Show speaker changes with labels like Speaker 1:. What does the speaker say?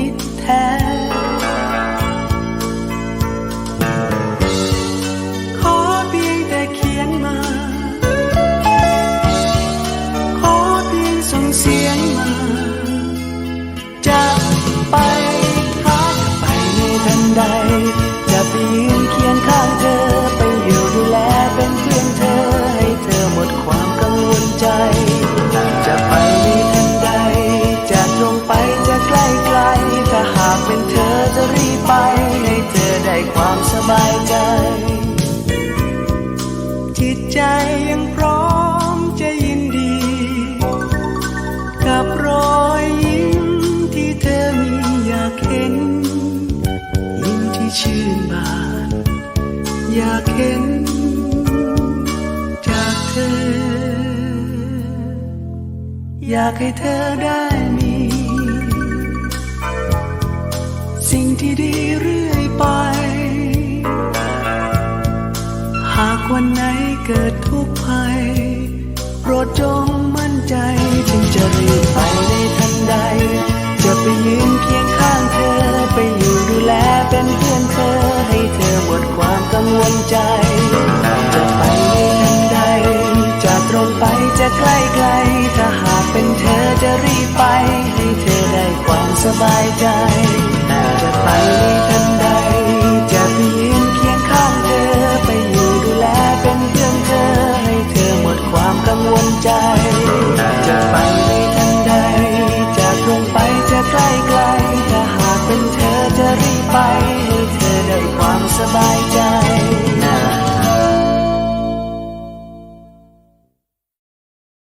Speaker 1: ิ อยากเห็นจากเธอ อยากให้เธอได้มี สิ่งที่ดีเรื่อยไป หากวันไหนเกิด สบายใจจะไปทันใด จะไปยืนเคียงข้างเธอ ไปอยู่ดูแลเป็นเพื่อนเธอ ให้เธอหมดความกังวลใจจะไปทันใด จะตรงไปจะใกล้ไกล ถ้าหากเป็นเธอจะรีบไป ให้เธอได้ความสบายใจ